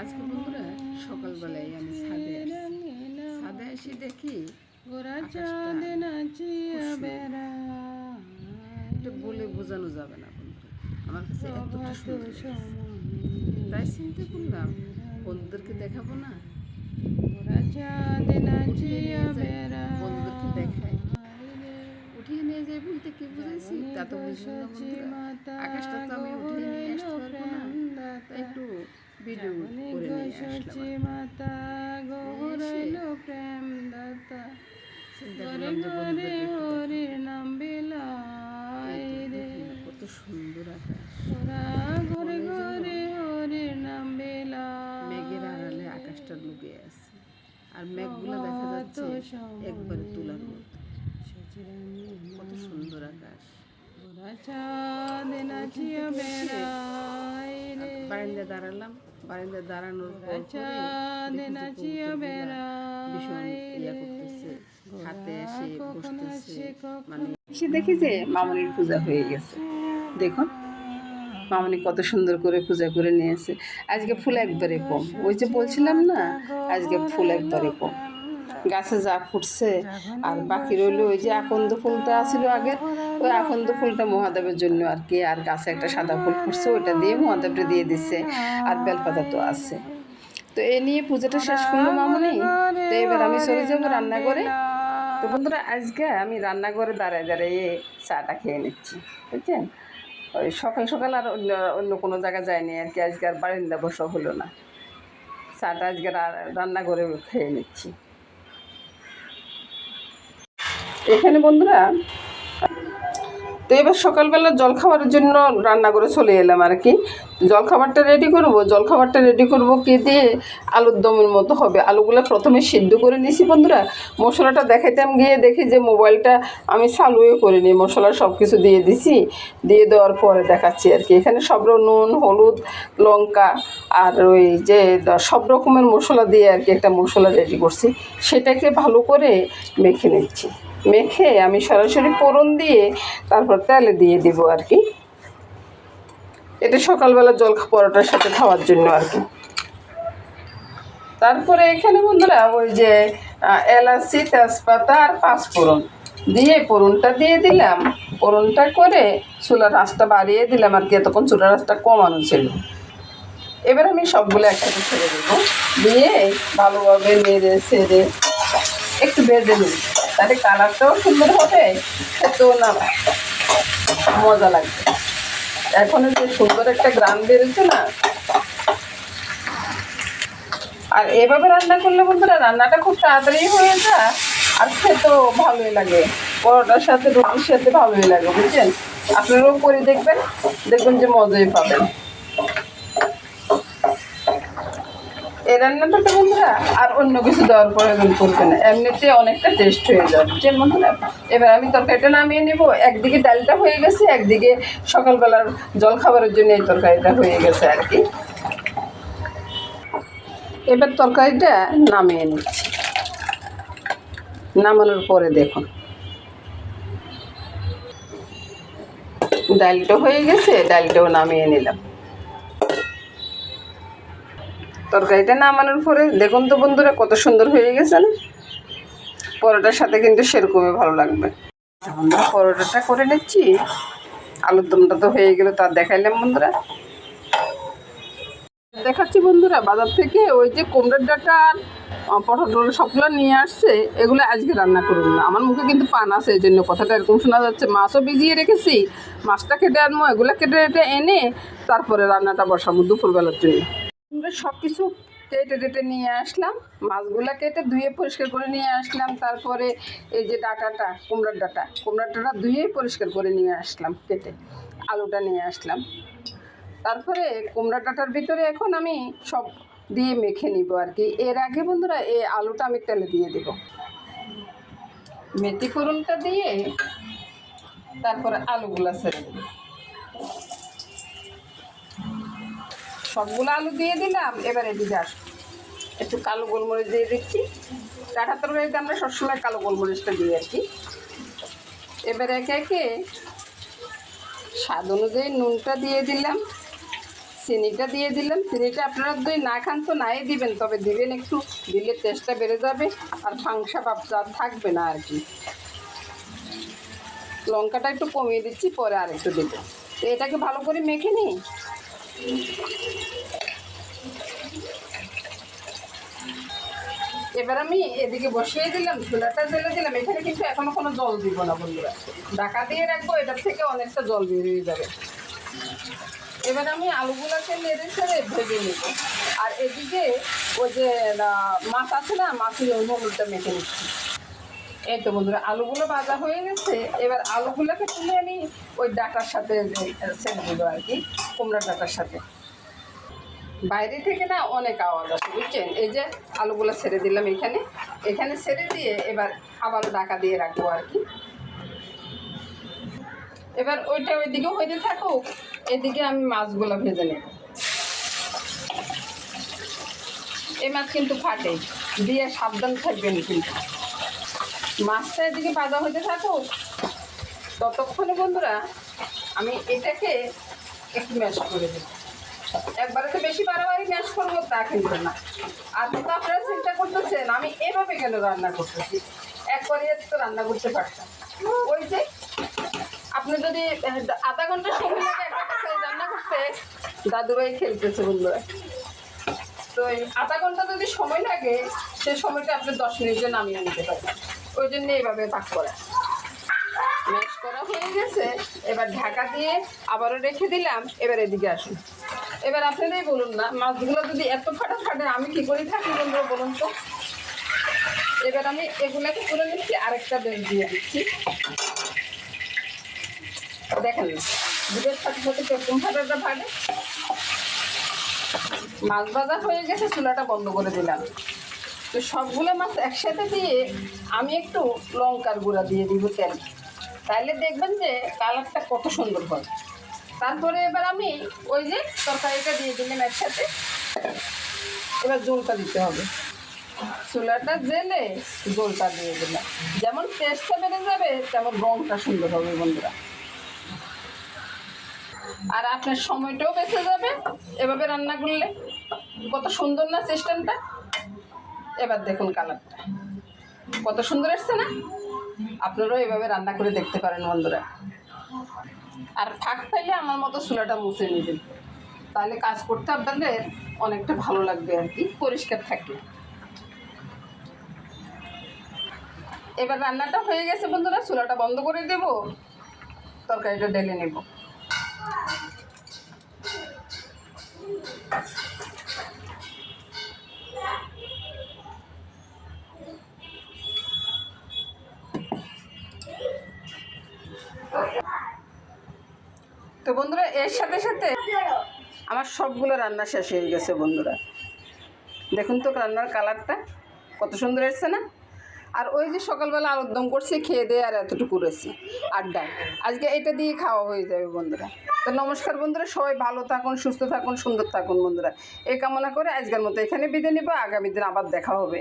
আজকে বন্ধুরা সকালবেলায় আমি ছাদে আসছি। ছাদে এসে দেখি এটা বলে বোঝানো যাবে না বন্ধুরা। আমার কাছে এতটা সুন্দর তাই চিন্তা করলাম বন্ধুদেরকে দেখাবো না? বন্ধুদেরকে দেখাই। উঠিয়ে নিয়ে যাই বলতে কি বুঝেছি তা তো বুঝলাম আকাশটা তো আমি উঠিয়ে নিয়ে আসতে পারব না। তাই একটু ভিডিও করে নিয়ে আসলাম চিন্তা করলাম যে বন্ধুদেরকে একটু দেখাই। দেখুন কত সুন্দর আকাশ। মেঘের আড়ালে আকাশটা লুকিয়ে আছে। আর মেঘগুলো দেখা যাচ্ছে একবারে তোলার মতো। কত সুন্দর আকাশ। বারান্দা দাঁড়ালাম। বারান্দা দাঁড়ানোর হাতে এসে বসতেছে মানে এসে দেখি যে মামনির পূজা হয়ে গেছে। দেখুন মামনি কত সুন্দর করে পূজা করে নিয়েছে। আজকে ফুল একবারে কম। ওই যে বলছিলাম না আজকে ফুল একবারে কম। গাছে যা ফুটছে আর বাকি রইল ওই যে আকন্দ ফুলটা আছিল আগে ওই আকন্দ ফুলটা মহাদেবের জন্য আর কি আর গাছে একটা সাদা ফুল ফুটছে ওইটা দিয়ে মহাদেবটা দিয়ে দিচ্ছে আর বেলপাতা তো আছে। তো এই নিয়ে পুজোটা শেষ করল মামনি তো এবার আমি চলে যাব রান্না করে তো বন্ধুরা আজকে আমি রান্নাঘরে দাঁড়ায় দাঁড়িয়ে চাটা খেয়ে নিচ্ছি বুঝছেন? ওই সকাল সকাল আর অন্য অন্য কোনো জায়গায় যায়নি আর কি আজকে আর বারিন্দা বসা হলো না। চাটা আজকে রা- রান্নাঘরে খেয়ে নিচ্ছি। এখানে বন্ধুরা, তো এবার সকালবেলা জলখাবারের জন্য রান্না করে চলে এলাম আর কি। জলখাবারটা রেডি করব, জলখাবারটা রেডি করব কি দিয়ে আলুর দমের মতো হবে। আলুগুলো প্রথমে সিদ্ধ করে নিছি বন্ধুরা। মশলাটা দেখাইতাম গিয়ে দেখি যে মোবাইলটা আমি চালুও নিই। মশলা সব কিছু দিয়ে দিছি, দিয়ে দেওয়ার পরে দেখাচ্ছি আর কি। এখানে সব নুন, হলুদ, লঙ্কা আর ওই যে সব রকমের মশলা দিয়ে আর কি একটা মশলা রেডি করছি। সেটাকে ভালো করে মেখে নিচ্ছি। মেখে আমি সরাসরি ফোড়ন দিয়ে তারপর তেলে দিয়ে দিব আর কি। এটা সকালবেলা জল পরোটার সাথে খাওয়ার জন্য আর কি। তারপরে এখানে বন্ধুরা ওই যে এলাচি, তেজপাতা আর পাঁচফোড়ন দিয়ে ফোড়নটা দিয়ে দিলাম। ফোড়নটা করে চুলার আঁচটা বাড়িয়ে দিলাম আর কি, এতক্ষণ চুলার আঁচটা কমানো ছিল। এবার আমি সবগুলো একসাথে ছেড়ে দেবো। দিয়ে ভালোভাবে নেড়ে ছেড়ে একটু বেঁধে নিই। তাহলে কালারটাও সুন্দর হবে, খেতেও না মজা লাগবে। এখন যে সুন্দর একটা গ্রাম বেরোচ্ছে না, আর এভাবে রান্না করলে বন্ধুরা রান্নাটা খুব তাড়াতাড়ি হয়ে যায়, আর খেতেও ভালোই লাগে। পরোটার সাথে রুটির সাথে ভালোই লাগে, বুঝছেন? আপনারাও করে দেখবেন দেখবেন যে মজাই পাবেন। এই রান্নাটাতে বন্ধুরা, আর অন্য কিছু দেওয়ার প্রয়োজন পড়বে না। এমনিতে অনেকটা টেস্ট হয়ে যাবে বন্ধুরা, এবার আমি তরকারিটা নামিয়ে নেব। একদিকে ডালটা হয়ে গেছে, একদিকে সকালবেলার জলখাবারের জন্য এই তরকারিটা হয়ে গেছে আর কি। এবার তরকারিটা নামিয়ে নিচ্ছি। নামানোর পরে দেখুন। ডালটা হয়ে গেছে, ডালটাও নামিয়ে নিলাম। তরকারিটা নামানোর পরে দেখুন তো বন্ধুরা কত সুন্দর হয়ে গেছে না? পরোটার সাথে কিন্তু সেরকমই ভালো লাগবে। আমরা পরোটাটা করে নিচ্ছি। আলুর দমটা তো হয়ে গেল তার দেখাইলাম বন্ধুরা। দেখাচ্ছি বন্ধুরা, বাজার থেকে ওই যে কুমড়োর ডাটা আর পটল সবগুলো নিয়ে আসছে, এগুলো আজকে রান্না করুন না। আমার মুখে কিন্তু পান আছে, এই জন্য কথাটা এরকম শোনা যাচ্ছে। মাছও ভিজিয়ে রেখেছি, মাছটা কেটে আনব, এগুলো কেটে কেটে এনে তারপরে রান্নাটা বসাবো দুপুরবেলার জন্য। আমরা সব কিছু কেটে টেটে নিয়ে আসলাম। মাছগুলো কেটে ধুয়ে পরিষ্কার করে নিয়ে আসলাম। তারপরে এই যে ডাটাটা, কুমড়ার ডাটা কুমড়ার ডাটা ধুয়ে পরিষ্কার করে নিয়ে আসলাম কেটে, আলুটা নিয়ে আসলাম। তারপরে কুমড়া ডাটার ভিতরে এখন আমি সব দিয়ে মেখে নিব আর কি এর আগে বন্ধুরা এই আলুটা আমি তেলে দিয়ে দেব। মেথি ফোড়নটা দিয়ে তারপরে আলুগুলা ছেড়ে দেবো। সবগুলো আলু দিয়ে দিলাম, এবার এদিকে আসব। একটু কালো গোলমরিচ দিয়ে দিচ্ছি। কাঠা তরকারিতে আমরা সবসময় কালো গোলমরিচটা দিই আর কি এবার একে একে স্বাদ অনুযায়ী নুনটা দিয়ে দিলাম, চিনিটা দিয়ে দিলাম। চিনিটা আপনারা যদি না খান তো নাই দিবেন, তবে দিবেন একটু, দিলে টেস্টটা বেড়ে যাবে আর ফাংসা আর থাকবে না আর কি। লঙ্কাটা একটু কমিয়ে দিচ্ছি, পরে আর একটু দেবো। এটাকে ভালো করে মেখে নিই। এবার আমি এদিকে বসিয়ে দিলাম, চুলাটা জ্বেলে দিলাম। এখানে কিন্তু এখনও কোনো জল দিব না বন্ধুরা। ঢাকা দিয়ে রাখব, এটার থেকে অনেকটা জল বেরিয়ে যাবে। এবার আমি আলুগুলোকে নেড়ে ছেড়ে ভেজে নেব। আর এদিকে ওই যে মাছ আছে না, মাছের হলুদটা মেখে নিচ্ছি। এই তো বন্ধুরা, আলুগুলো ভাজা হয়ে গেছে। এবার আলুগুলোকে তুলে আমি ওই ডাটার সাথে ছেড়ে দেবো আর কি, কুমড়ার ডাটার সাথে। বাইরে থেকে না অনেক আওয়াজ আসে, বুঝছেন? এই যে আলুগুলো ছেড়ে দিলাম এখানে। এখানে ছেড়ে দিয়ে এবার আবার ডাকা দিয়ে রাখব আর কি। এবার ওইটা ওইদিকে হইতে থাকুক, এদিকে আমি মাছগুলো ভেজে নেব। এই মাছ কিন্তু ফাটে, দিয়ে সাবধান থাকবেন কিন্তু। মাছটা এদিকে ভাজা হইতে থাকুক, ততক্ষণে বন্ধুরা আমি এটাকে একটু ম্যাশ করে দেবো। একবারে তো বেশি বাড়াবাড়ি ম্যাশ করব তা কিন্তু না। আর তো আপনারা চিন্তা করতেছেন, আমি এভাবে কেন রান্না করতেছি? একবারে তো রান্না করতে পারতাম ওই যে, আপনি যদি আধা ঘণ্টা সময় লাগে রান্না করতে, দাদুভাই খেলতেছে বন্ধুরা। তো আধা ঘণ্টা যদি সময় লাগে, সে সময়টা আপনি দশ মিনিটে নামিয়ে নিতে পারবেন। ওই জন্য এইভাবে ভাগ করা। ম্যাশ করা হয়ে গেছে। এবার ঢাকা দিয়ে আবারও রেখে দিলাম। এবার এদিকে আসুন। এবার আপনারাই বলুন না, মাছগুলো যদি এত ফাটা ফাটে আমি কি করে থাকি বন্ধুরা বলুন তো? এবার আমি এগুলাকে করে নিচ্ছি, আরেকটা বেল দিয়ে দিচ্ছি। দেখেন, দুধের সাথে সাথে কেরকম ফাটাটা ফাটে মাছ ভাজা হয়ে গেছে, চুলাটা বন্ধ করে দিলাম। তো সবগুলো মাছ একসাথে দিয়ে আমি একটু লঙ্কার গুঁড়া দিয়ে দিব তেল। তাহলে দেখবেন যে কালারটা কত সুন্দর হয়। তারপরে এবার আমি ওই যে তরকারিটা দিয়ে দিলাম একসাথে। এবার জলটা দিতে হবে। চুলাটা জেলে জলটা দিয়ে দিলাম। যেমন টেস্টটা বেড়ে যাবে, তেমন রঙটা সুন্দর হবে বন্ধুরা। আর আপনার সময়টাও বেঁচে যাবে। এভাবে রান্না করলে কত সুন্দর না সিস্টেমটা? এবার দেখুন কালারটা। কত সুন্দর এসছে না? আপনারাও এভাবে রান্না করে দেখতে পারেন বন্ধুরা। আর ফাঁক পাইলে আমার মতো চুলাটা মুছে নেবেন। তাহলে কাজ করতে আপনাদের অনেকটা ভালো লাগবে আর কি, পরিষ্কার থাকলে। এবার রান্নাটা হয়ে গেছে বন্ধুরা, চুলাটা বন্ধ করে দেব। তরকারিটা ঢেলে নেব। বন্ধুরা, এর সাথে সাথে আমার সবগুলো রান্না শেষ হয়ে গেছে বন্ধুরা। দেখুন তো রান্নার কালারটা, কত সুন্দর এসছে না? আর ওই যে সকালবেলা আলুর দম করছি, খেয়ে দিয়ে আর এতটুকু রয়েছি আড্ডায় আজকে এটা দিয়ে খাওয়া হয়ে যাবে বন্ধুরা। তো নমস্কার বন্ধুরা, সবাই ভালো থাকুন, সুস্থ থাকুন, সুন্দর থাকুন বন্ধুরা। এই কামনা করে আজকের মতো এখানে বিদায় নিব, আগামী দিন আবার দেখা হবে।